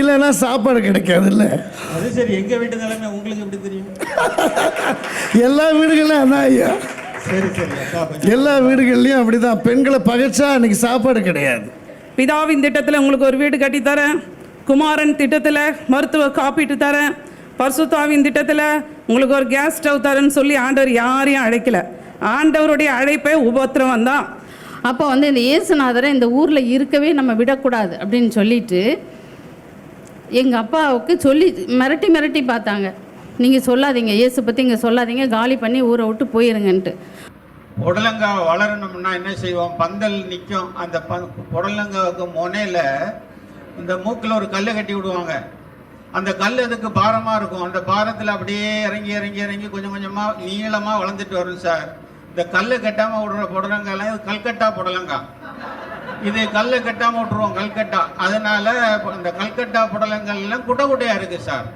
இல்லைன்னா சாப்பாடு கிடைக்காதுல்ல. அது சரி எங்க வீட்டு நிலைமை உங்களுக்கு எப்படி தெரியும்? எல்லா வீடுகள்லையும் அதான் ஐயா. சரி எல்லா வீடுகள்லையும் அப்படிதான். பெண்களை பகைச்சா அன்னைக்கு சாப்பாடு கிடையாது. பிதாவின் திட்டத்தில் உங்களுக்கு ஒரு வீடு கட்டி தரேன். குமாரன் திட்டத்தில் மருத்துவ காப்பீட்டு தரேன். பர்சுத்தாவின் திட்டத்தில் உங்களுக்கு ஒரு கேஸ் ஸ்டவ் தரேன்னு சொல்லி ஆண்டவர் யாரையும் அழைக்கல. ஆண்டவருடைய அழைப்பே உபத்திரவம் தான். அப்போ வந்து இந்த இயேசுநாதரை இந்த ஊரில் இருக்கவே நம்ம விடக்கூடாது அப்படின்னு சொல்லிட்டு எங்கள் அப்பாவுக்கு சொல்லி மிரட்டி மிரட்டி பார்த்தாங்க. நீங்கள் சொல்லாதீங்க இயேசு பற்றி இங்கே சொல்லாதீங்க காலி பண்ணி ஊரை விட்டு போயிருங்கன்ட்டு. புடலங்காய் வளரணும்னா என்ன செய்வோம்? பந்தல் நிற்கும் அந்த ப புடலங்காவுக்கு முனையில் இந்த மூக்கில் ஒரு கல்லை கட்டி விடுவாங்க. அந்த கல் அதுக்கு பாரமாக இருக்கும். அந்த பாரத்தில் அப்படியே இறங்கி இறங்கி இறங்கி கொஞ்சம் கொஞ்சமாக நீளமாக வளர்ந்துட்டு வரும் சார். இந்த கல்லை கட்டாமல் விடுற புடலங்காய்லாம் இது கல்கட்டா புடலங்காய் இது கல்லை கட்டாமல் விட்டுருவோம் கல்கட்டா. அதனால இந்த கல்கட்டா புடலங்கள்லாம் குட்டை குட்டையாக இருக்குது சார்.